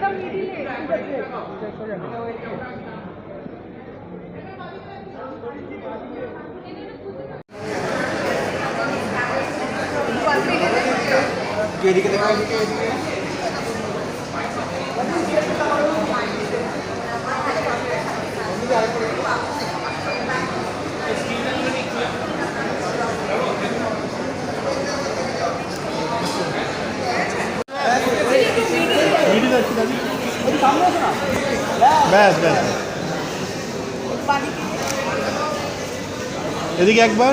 দাদা মিডিলে এদিকে দেখো এদিকে এদিকে ব্যাস ব্যাস। এদিকে একবার।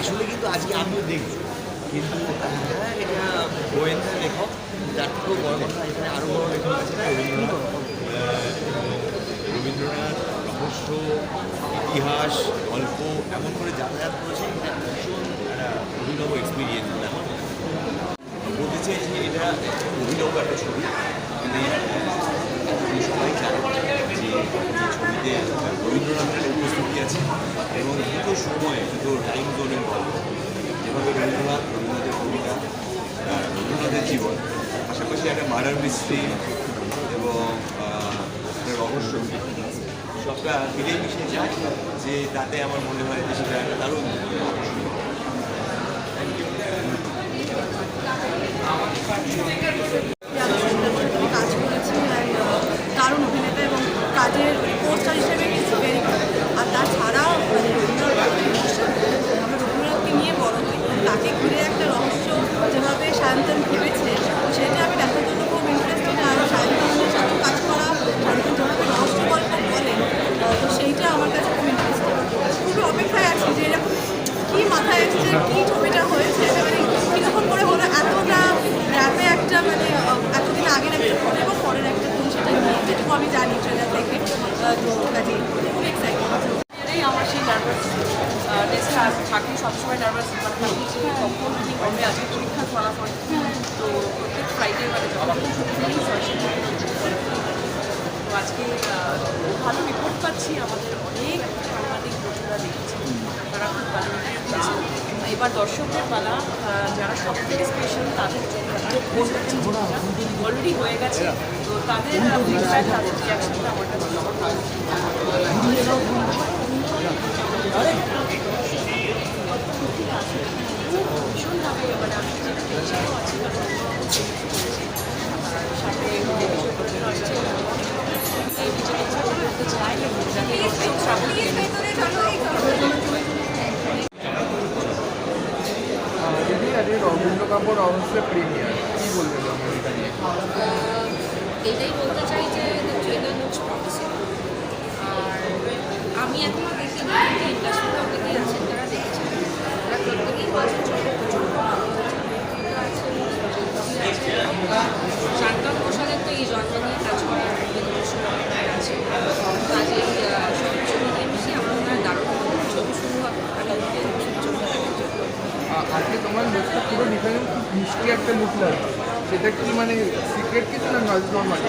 আসলে কিন্তু আজকে আমিও দেখছি। কিন্তু হ্যাঁ, এটা গোয়েন্দা লেখক যার থেকেও বড় এখানে আরও বড় লেখক আছে রবীন্দ্রনাথ আহ, রবীন্দ্রনাথ রহস্য ইতিহাস, গল্প, এমন করে যাতায়াত করেছে, এটা ভীষণ একটা অভিনব এক্সপিরিয়েন্স বলে বলতে চাই যে এটা অভিনব একটা ছবি। মানে সবাই জানে যে যে ছবিতে রবীন্দ্রনাথের উপস্থিতি আছে এবং দুটো সময় দুটো টাইম জোনের গল্প যেভাবে রবীন্দ্রনাথ, রবীন্দ্রনাথের কবিতা রবীন্দ্রনাথের জীবন, পাশাপাশি একটা মার্ডার মিস্ট্রি এবং একটা রহস্য। সবটা মিলিয়ে মিশিয়ে যায়, যে তাতে আমার মনে হয় যে সেটা একটা দারুণ। থ্যাংক কাজ করেছি and, আহ, দারুণ অভিনেতা এবং কাজের পোস্টার হিসেবে কিছু ভেরি আর তাছাড়াও মানে রবীন্দ্রনাথ আমরা রবীন্দ্রনাথকে নিয়ে বড় হই তাকে ঘিরে একটা রহস্য যেভাবে সায়ন্তন ভেবেছে সেটা আমি দেখার জন্য খুব ইন্টারেস্টেড আর সায়ন্তনের সাথে কাজ করা সায়ন্তন যেভাবে রহস্য গল্প বলেন আহ, তো সেইটা আমার কাছে খুব ইন্টারেস্টেড খুবই অপেক্ষায় আছি যে এরকম কি মাথায় এসেছে কি ছবিটা হয়েছে মানে কিছুক্ষণ করে হলো এতটা র্যাপে একটা মানে আহ, এতদিন আগের একটা ফোন এবং পরের একটা ফোন সেটা নিয়ে যেটুকু আমি জানি ট্রেলার আহ, তো কাজে খুব এক্সাইটেড আমার সেই নার্ভাস নেক্সট আর থাকি সবসময় নার্ভাস মানে থাকি। কখন কি হবে আজকে পরীক্ষার ফলাফল তো প্রত্যেক ফ্রাইডে মানে যখন তো আজকে ভালো রিপোর্ট পাচ্ছি। আমাদের অনেক সাংবাদিক বন্ধুরা দেখেছে। তারা খুব এবার দর্শকদের পালা যারা সব থেকে স্পেশাল তাদের অলরেডি হয়ে গেছে। তো তাদের আমার আমার ভীষণভাবে মানে আমি যেটা কাপুর অবশ্যই প্রিমিয়ার। কি বলবেন রবীন্দ্রটা নিয়ে? এটাই বলতে চাই যে দ্য ট্রেলার লুকস প্রমিসিং আর আমি এখনও দেখিনি কিন্তু ইন্ডাস্ট্রিতে অনেকেই আছেন যারা দেখেছেন তারা প্রত্যেকেই বলছেন ছবিটা প্রচণ্ড ভালো হয়েছে প্রেক্ষিত আছে সজিত কবির আছে শান্তন ঘোষালের তো এই জন্ম নিয়ে কাজ করার নিজস্ব অভিনয় আছে কাজেই আহ, সব কিছু মিলিয়ে মিশিয়ে আমার মনে হয় দারুণ হবে। ছবি শুরু হবে আগামী চলতে থাকার জন্য আ- আজকে তোমার লুকটা পুরো ডিফারেন্ট খুব মিষ্টি একটা লুক লাগছে সেটা কি মানে সিক্রেট কিছু না নর্মাল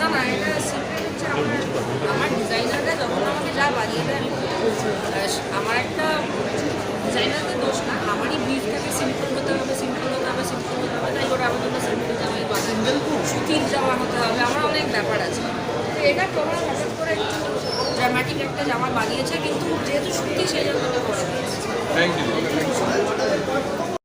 না না এটা সিক্রেট হচ্ছে আমার আমার ডিজাইনাররা যখন আমাকে যা বানিয়ে দেয় আমার একটা ডিজাইনারদের দোষ না আমারই ব্রিফ থাকে সিম্পল হতে হবে সিম্পল হতে হবে সিম্পল হতে হবে তাই ওরা আমার জন্য সিম্পল জামাই বানাবে সুতির জামা হতে হবে আমার অনেক ব্যাপার আছে। তো এটা তোমরা হঠাৎ করে একটু ড্রামাটিক একটা জামা বানিয়েছে কিন্তু যেহেতু সুতি সেই জন্য করে দিয়েছে থ্যাংক ইউ